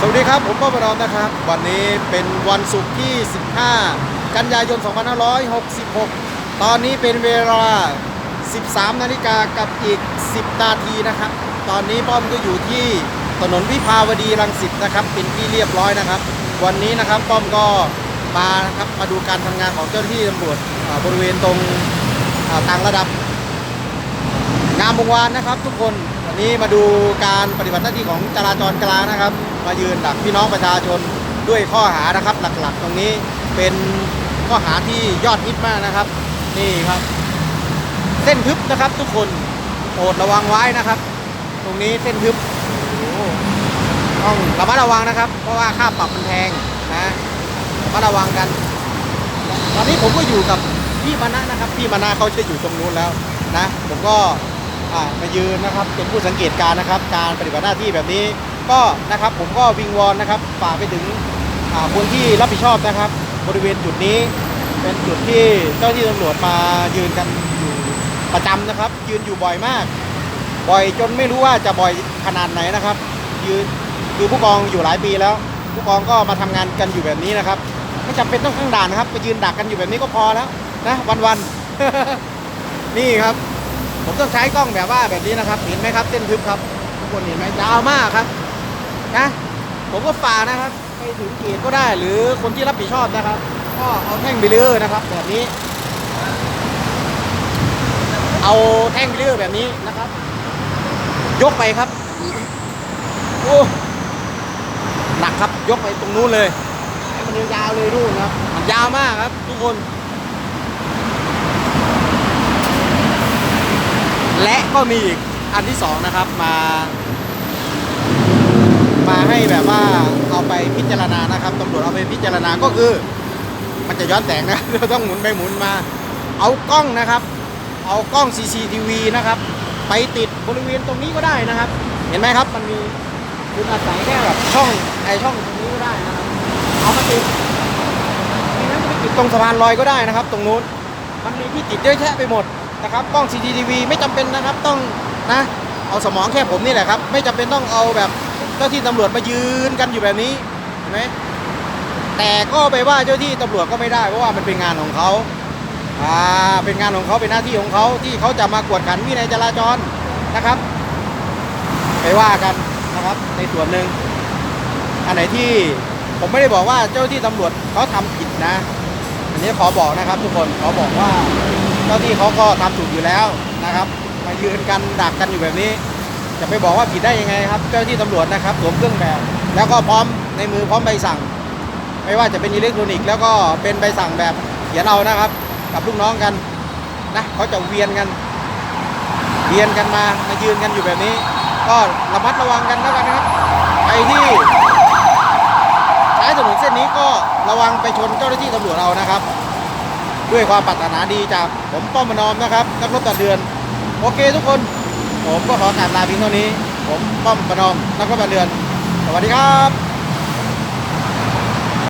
สวัสดีครับ ผมป้อมบดอมนะครับ วันนี้เป็นวันศุกร์ที่ 15 กันยายน 2566 ตอนนี้เป็นเวลา 13 นาฬิกากับอีก 10 นาทีนะครับ ตอนนี้ป้อมก็อยู่ที่ถนนวิภาวดีรังสิตนะครับ เป็นที่เรียบร้อยนะครับ วันนี้นะครับป้อมก็มานะครับมาดูการทำงานของเจ้าหน้าที่ตำรวจบริเวณตรงต่างระดับงามวงวานนะครับ ทุกคนวันนี้มาดูการปฏิบัติหน้าที่ของจราจรกลางนะครับ มายืนดักพี่น้องประชาชนด้วยข้อหานะครับ หลักๆ ตรงนี้เป็นข้อหาที่ยอดฮิตมากนะครับ นี่ครับ เส้นทึบนะครับทุกคนโปรดระวังไว้นะครับ ตรงนี้เส้นทึบต้องระมัดระวังนะครับ เพราะว่าค่าปรับมันแพงนะระมัดระวังกัน ตอนนี้ผมก็อยู่กับพี่มานะนะครับ พี่มานะเขาจะอยู่ตรงนู้นแล้วนะ ผมก็มายืนนะครับเป็นผู้สังเกตการนะครับ การปฏิบัติหน้าที่แบบนี้ ก็นะครับผมก็วิงวอนนะครับฝากไปถึงคนที่รับผิดชอบนะครับ บริเวณจุดนี้เป็นจุดที่เจ้าหน้าที่ตำรวจมายืนกันอยู่ประจำนะครับ ยืนอยู่บ่อยมาก บ่อยจนไม่รู้ว่าจะบ่อยขนาดไหนนะครับ ยืนคือผู้กองอยู่หลายปีแล้ว ผู้กองก็มาทำงานกันอยู่แบบนี้นะครับไม่จำเป็นต้องข้างด่านนะครับ ไปยืนดักกันอยู่แบบนี้ก็พอแล้วนะวันๆนี่ครับ ผมต้องใช้กล้องแบบว่าแบบนี้นะครับ เห็นไหมครับเส้นทึบครับทุกคนเห็นไหมยาวมากครับ นะ ผมก็ฝากนะครับไปถึงเขตก็ได้หรือคนที่รับผิดชอบนะครับ ก็เอาแท่งเบลเลอร์นะครับ แบบนี้ เอาแท่งเบลเลอร์แบบนี้นะครับ ยกไปครับโอ้หนักครับยกไปตรงนู้นเลยให้มันยาวๆเลยนู่นครับมันยาวมากครับ ทุกคน และก็มีอีกอันที่สองนะครับมามา ให้แบบว่าเอาไปพิจารณานะครับตำรวจเอาไปพิจารณาก็คือ มันจะย้อนแสงนะเราต้องหมุนไปหมุนมา เอากล้องนะครับ เอากล้อง CCTV นะครับ ไปติดบริเวณตรงนี้ก็ได้นะครับ เห็นไหมครับมันมีคุณอาศัยแค่แบบช่องไอช่องตรงนี้ก็ได้นะครับเอามาติดม่งั้นไปติดตรงสะพานลอยก็ได้นะครับ ตรงนู้นมันมีที่ติดเยอะแยะไปหมดนะครับกล้อง CCTV ไม่จำเป็นนะครับต้องนะเอาสมองแค่ผมนี่แหละครับ ไม่จำเป็นต้องเอาแบบ เจ้าที่ตำรวจมายืนกันอยู่แบบนี้เห็นไหมแต่ก็ไปว่าเจ้าที่ตำรวจก็ไม่ได้เพราะว่ามันเป็นงานของเขาอ่าเป็นงานของเขาเป็นหน้าที่ของเขาที่เขาจะมากวดขันวินัยจราจรนะครับ ไปว่ากันนะครับ ในส่วนหนึ่งอันไหนที่ผมไม่ได้บอกว่าเจ้าที่ตำรวจเขาทำผิดนะ อันนี้ขอบอกนะครับ ทุกคนขอบอกว่า เจ้าที่เขาก็ทำถูกอยู่แล้วนะครับ มายืนกันดักกันอยู่แบบนี้ จะไปบอกว่าผิดได้ยังไงครับ เจ้าหน้าที่ตำรวจนะครับสวมเครื่องแบบ แล้วก็พร้อมในมือพร้อมใบสั่ง ไม่ว่าจะเป็นอิเล็กทรอนิกส์แล้วก็เป็นใบสั่งแบบเขียนเอานะครับ กับลูกน้องกันนะเขาจะเวียนกัน เวียนกันมามายืนกันอยู่แบบนี้ ก็ระมัดระวังกันแล้วกันนะครับใครที่ใช้ถนนเส้นนี้ก็ระวังไปชนเจ้าหน้าที่ตำรวจเรานะครับ ด้วยความปรารถนาดีจากผมป้อมมนอมนะครับนักรบตัดเดือน โอเคทุกคน ผมก็ขอกราบลาเพียงเท่านี้ ผมป้อมประนอมนักรบตัดเดือน สวัสดีครับ